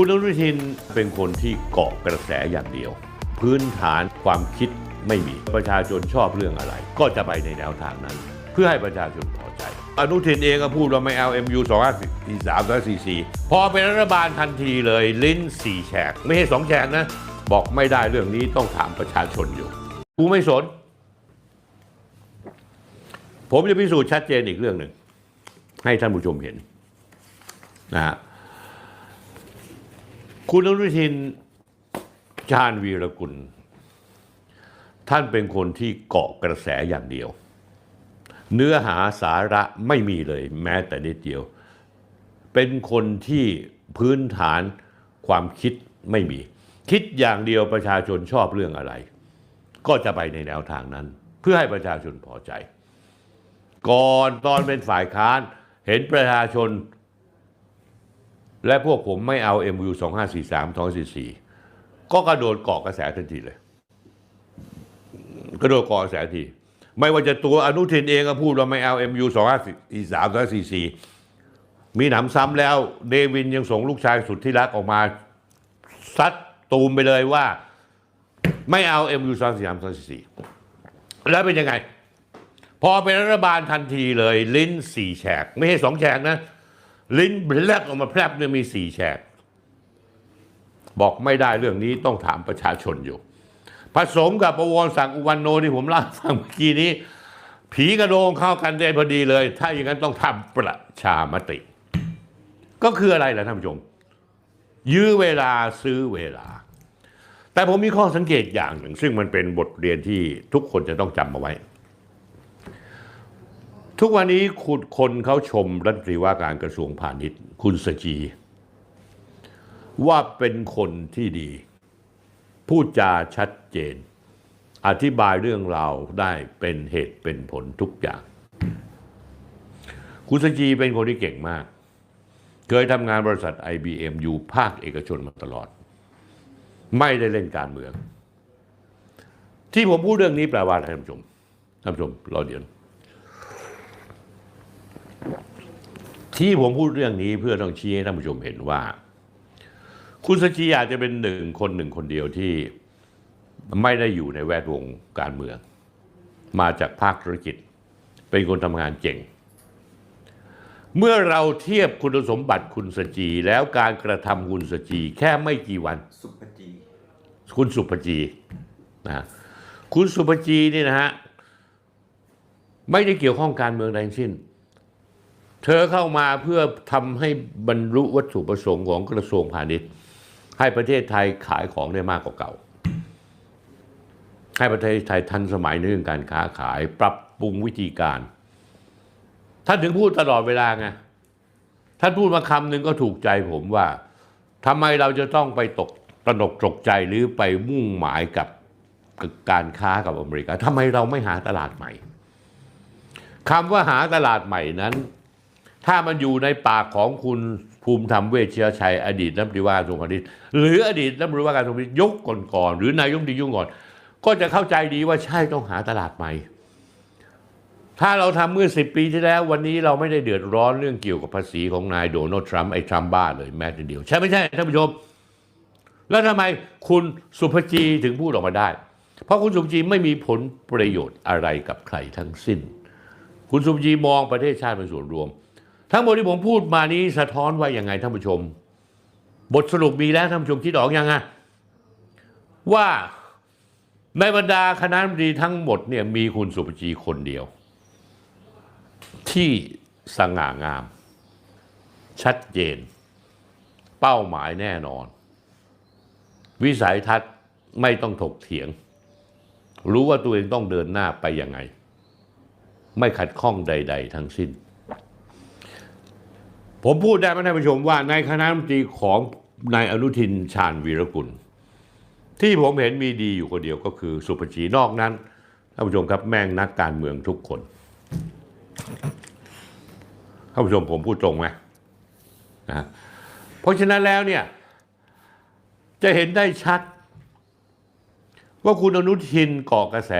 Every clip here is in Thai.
คุณอนุทินเป็นคนที่เกาะกระแสอย่างเดียว พื้นฐานความคิดไม่มีประชาชนชอบเรื่องอะไร ก็จะไปในแนวทางนั้น เพื่อให้ประชาชนพอใจ อนุทินเองก็พูดว่าไม่เอา MU 2 5 4 3 2 4 4 พอเป็นรัฐบาลทันทีเลยลิ้นสี่แฉก ไม่ใช่สองแฉกนะ บอกไม่ได้เรื่องนี้ต้องถามประชาชนอยู่ กูไม่สน ผมจะพิสูจน์ชัดเจนอีกเรื่องหนึ่งให้ท่านผู้ชมเห็นนะฮะ คุณอนุทินชาญวีรกุล ท่านเป็นคนที่เกาะกระแสอย่างเดียว เนื้อหาสาระไม่มีเลย แม้แต่นิดเดียว เป็นคนที่พื้นฐานความคิดไม่มี คิดอย่างเดียวประชาชนชอบเรื่องอะไร ก็จะไปในแนวทางนั้น เพื่อให้ประชาชนพอใจ ก่อนตอนเป็นฝ่ายค้านเห็นประชาชน และพวกผมไม่เอา MU 2543 244 ก็กระโดดเกาะกระแสทันทีเลย กระโดดเกาะกระแสทันที ไม่ว่าจะตัวอนุทินเองก็พูดว่าไม่เอา MU 2543 244 มีหนำซ้ำแล้ว เดวินยังส่งลูกชายสุดที่รักออกมาซัดตูมไปเลยว่า ไม่เอา MU 23 244 แล้วเป็นยังไง พอเป็นรัฐบาลทันทีเลย ลิ้นสี่แฉก ไม่ใช่สองแฉกนะ ลิ้นแลบออกมาแผลบเนี่ยมีสี่แฉก บอกไม่ได้เรื่องนี้ต้องถามประชาชนอยู่ผสมกับประวรศักดิ์อุวันโนที่ผมเล่าฟังเมื่อกี้นี้ ผีกระโดงเข้ากันได้พอดีเลย ถ้าอย่างนั้นต้องทำประชามติ ก็คืออะไรล่ะท่านผู้ชมยื้อเวลาซื้อเวลา แต่ผมมีข้อสังเกตอย่างหนึ่ง ซึ่งมันเป็นบทเรียนที่ทุกคนจะต้องจำเอาไว้ ทุกวันนี้คุณคนเขาชมรัฐมนตรีว่าการกระทรวงพาณิชย์ คุณสจี ว่าเป็นคนที่ดี พูดจาชัดเจน อธิบายเรื่องราวได้เป็นเหตุเป็นผลทุกอย่าง คุณสจีเป็นคนที่เก่งมาก เคยทำงานบริษัท IBM อยู่ภาคเอกชนมาตลอด ไม่ได้เล่นการเมือง ที่ผมพูดเรื่องนี้แปลว่าอะไรท่านผู้ชมท่านผู้ชมรอเดี๋ยว ที่ผมพูดเรื่องนี้เพื่อต้องชี้ให้ท่านผู้ชมเห็นว่า คุณสจีอาจจะเป็นหนึ่งคนหนึ่งคนเดียวที่ไม่ได้อยู่ในแวดวงการเมือง มาจากภาคธุรกิจ เป็นคนทำงานเก่ง เมื่อเราเทียบคุณสมบัติคุณสจีแล้วการกระทำคุณสจีแค่ไม่กี่วัน สุปจี คุณสุภจีนะฮะคุณสุภจีนี่นะฮะไม่ได้เกี่ยวข้องการเมืองใดทั้งสิ้น เธอเข้ามาเพื่อทำให้บรรลุวัตถุประสงค์ของกระทรวงพาณิชย์ ให้ประเทศไทยขายของได้มากกว่าเก่า ให้ประเทศไทยทันสมัยในเรื่องการค้าขาย ปรับปรุงวิธีการท่านถึงพูดตลอดเวลาไงท่านพูดมาคำหนึ่งก็ถูกใจผมว่าทำไมเราจะต้องไปตกตนกตกใจหรือไปมุ่งหมายกับการค้ากับอเมริกาทำไมเราไม่หาตลาดใหม่คำว่าหาตลาดใหม่นั้น ถ้ามันอยู่ในปากของคุณภูมิธรรมเวชเชียชัย อดีตรัฐมนตรีว่าการกระทรวงพาณิชย์หรืออดีตรัฐมนตรีว่าการกระทรวงพาณิชย์ยกก่อนๆหรือนายกรัฐมนตรียุ่งก่อน ก็จะเข้าใจดีว่าใช่ต้องหาตลาดใหม่ ถ้าเราทำเมื่อสิปีที่แล้ว วันนี้เราไม่ได้เดือดร้อนเรื่องเกี่ยวกับภาษีของนายโดนัลด์ทรัมป์ไอ้ทรัมป์บ้าเลยแม้แต่เดียว ใช่ไม่ใช่ท่านผู้ชม แล้วทำไมคุณสุภจีถึงพูดออกมาได้ เพราะคุณสุภจีไม่มีผลประโยชน์อะไรกับใครทั้งสิ้น คุณสุภจีมองประเทศชาติเป็นส่วนรวม ทั้งหมดที่ผมพูดมานี้สะท้อนว่ายังไงท่านผู้ชม บทสรุปมีแล้วท่านผู้ชมคิดออกยังไงว่าในบรรดาคณะรัฐมนตรีทั้งหมดเนี่ยมีคุณสุภจีคนเดียว ที่สง่างาม ชัดเจน เป้าหมายแน่นอน วิสัยทัศน์ไม่ต้องถกเถียง รู้ว่าตัวเองต้องเดินหน้าไปยังไง ไม่ขัดข้องใด ๆ ทั้งสิ้น ผมพูดได้ไหมท่านผู้ชมว่าในคณะรัฐมนตรีของนายอนุทินชาญวีรกุล ที่ผมเห็นมีดีอยู่คนเดียวก็คือสุภชีนอกนั้นท่านผู้ชมครับแม่งนักการเมืองทุกคนท่านผู้ชมผมพูดตรงไหมนะเพราะฉะนั้นแล้วเนี่ยจะเห็นได้ชัด ว่าคุณอนุทินก่อกระแส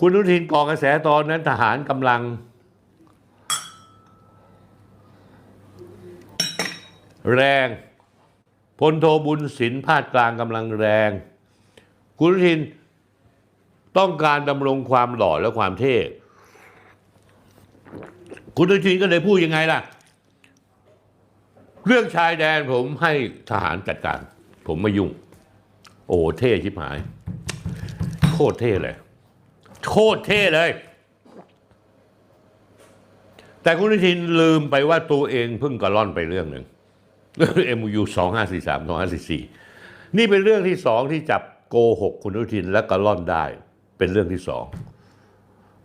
คุณอนุทินก่อกระแสตอนนั้นทหารกำลัง แรงพลโทบุญสินพาดกลางกำลังแรง คุณทินต้องการดำรงความหล่อและความเท่คุณทินก็เลยพูดยังไงล่ะ เรื่องชายแดนผมให้ทหารจัดการ ผมไม่ยุ่ง โอ้เท่ชิบหาย โคตรเท่เลย โคตรเท่เลย แต่คุณทินลืมไปว่าตัวเองเพิ่งกระล่อนไปเรื่องหนึ่ง เรื่อง MU สองห้าสี่สามสองห้าสี่สี่นี่เป็นเรื่องที่สองที่จับโกหกคุณอนุทินและกระล่อนได้ เป็นเรื่องที่สอง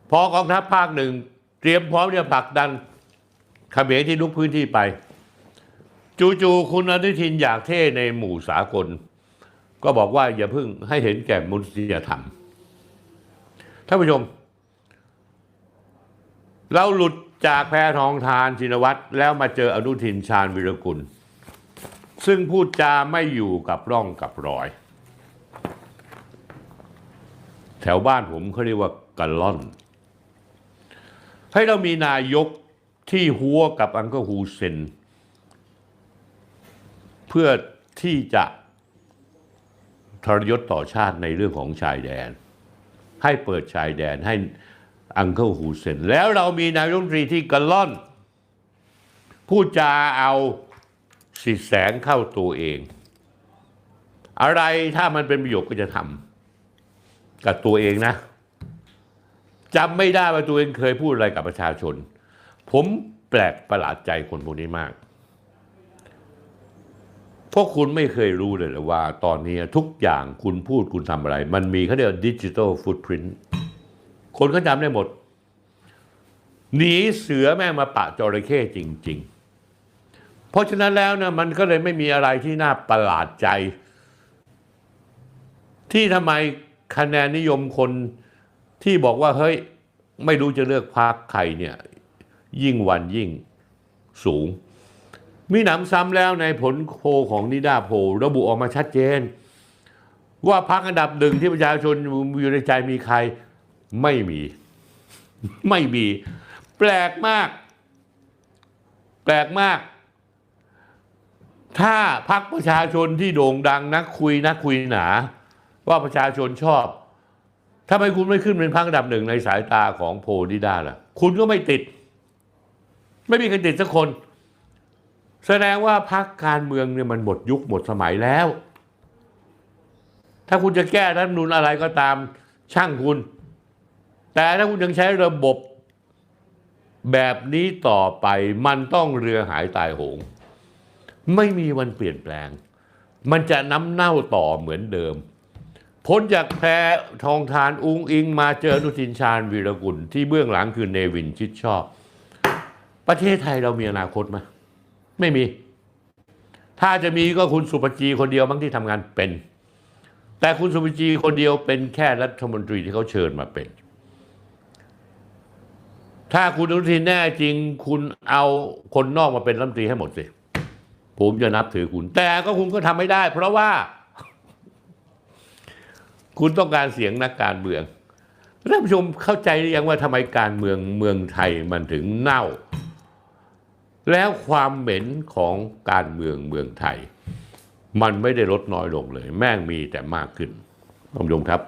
พอกองทัพภาคหนึ่งเตรียมพร้อมจะผลักดันเขมรที่ลุกพื้นที่ไป จู่ๆคุณอนุทินอยากเท่ในหมู่สากล ก็บอกว่าอย่าเพิ่งให้เห็นแก่มนุษยธรรมท่านผู้ชม เราหลุดจากแพทองทานชินวัตรแล้วมาเจออนุทินชาญวิรกุล ซึ่งพูดจาไม่อยู่กับร่องกับรอย แถวบ้านผมเขาเรียกว่ากันล่อน ให้เรามีนายกที่หัวกับอังเกอร์ฮูเซน เพื่อที่จะทรยศต่อชาติในเรื่องของชายแดน ให้เปิดชายแดนให้อังเคิลฮูเซน แล้วเรามีนายกรัฐมนตรีที่กระล่อน พูดจาเอา สิแสงเข้าตัวเอง อะไรถ้ามันเป็นประโยชน์ก็จะทำกับตัวเองนะจำไม่ได้ว่าตัวเองเคยพูดอะไรกับประชาชน ผมแปลกประหลาดใจคนพวกนี้มากพราะคุณไม่เคยรู้เลยหรอว่าตอนนี้ทุกอย่างคุณพูดคุณทำอะไร มันมีเขาเรียกดิจิทัลฟุตพิ้นคนก็จำได้หมด หนีเสือแม่มาปะจระเข้จริง ๆ เพราะฉะนั้นแล้วนะมันก็เลยไม่มีอะไรที่น่าประหลาดใจ ที่ทำไมคะแนนนิยมคนที่บอกว่าเฮ้ยไม่รู้จะเลือกพรรคใครเนี่ยยิ่งวันยิ่งสูง มีหนำซ้ำแล้วในผลโพของนิดาโพระบุออกมาชัดเจน ว่าพรรคอันดับหนึ่งที่ประชาชนอยู่ในใจมีใครไม่มี ไม่มี แปลกมาก แปลกมาก ถ้าพรรคประชาชนที่โด่งดังนักคุยนักคุยหนา ว่าประชาชนชอบทำไมคุณไม่ขึ้นเป็นพรรคอันดับหนึ่งในสายตาของโพลนิด้าล่ะ คุณก็ไม่ติด ไม่มีใครติดสักคน แสดงว่าพรรคการเมืองเนี่ยมันหมดยุคหมดสมัยแล้ว ถ้าคุณจะแก้รัฐมนูญอะไรก็ตามช่างคุณ แต่ถ้าคุณยังใช้ระบบแบบนี้ต่อไปมันต้องเรือหายตายโหง ไม่มีวันเปลี่ยนแปลง มันจะน้ำเน่าต่อเหมือนเดิม พ้นจากแพรทองทานอุงอิง มาเจอนุทินชาญวีรกุลที่เบื้องหลังคือเนวินชิดชอบ ประเทศไทยเรามีอนาคตไหมไม่มี ถ้าจะมีก็คุณสุปจีคนเดียวมั้งที่ทำงานเป็น แต่คุณสุปจีคนเดียวเป็นแค่รัฐมนตรีที่เขาเชิญมาเป็นถ้าคุณอนุทินแน่จริงคุณเอาคนนอกมาเป็นรัฐมนตรีให้หมดสิ ผมจะนับถือคุณ แต่ก็คุณก็ทำไม่ได้ เพราะว่า คุณต้องการเสียงนักการเมืองท่านผู้ชมเข้าใจหรือยังว่าทำไมการเมืองเมืองไทยมันถึงเน่า แล้วความเหม็นของการเมืองเมืองไทย มันไม่ได้ลดน้อยลงเลย แม่งมีแต่มากขึ้นท่านผู้ชมครับ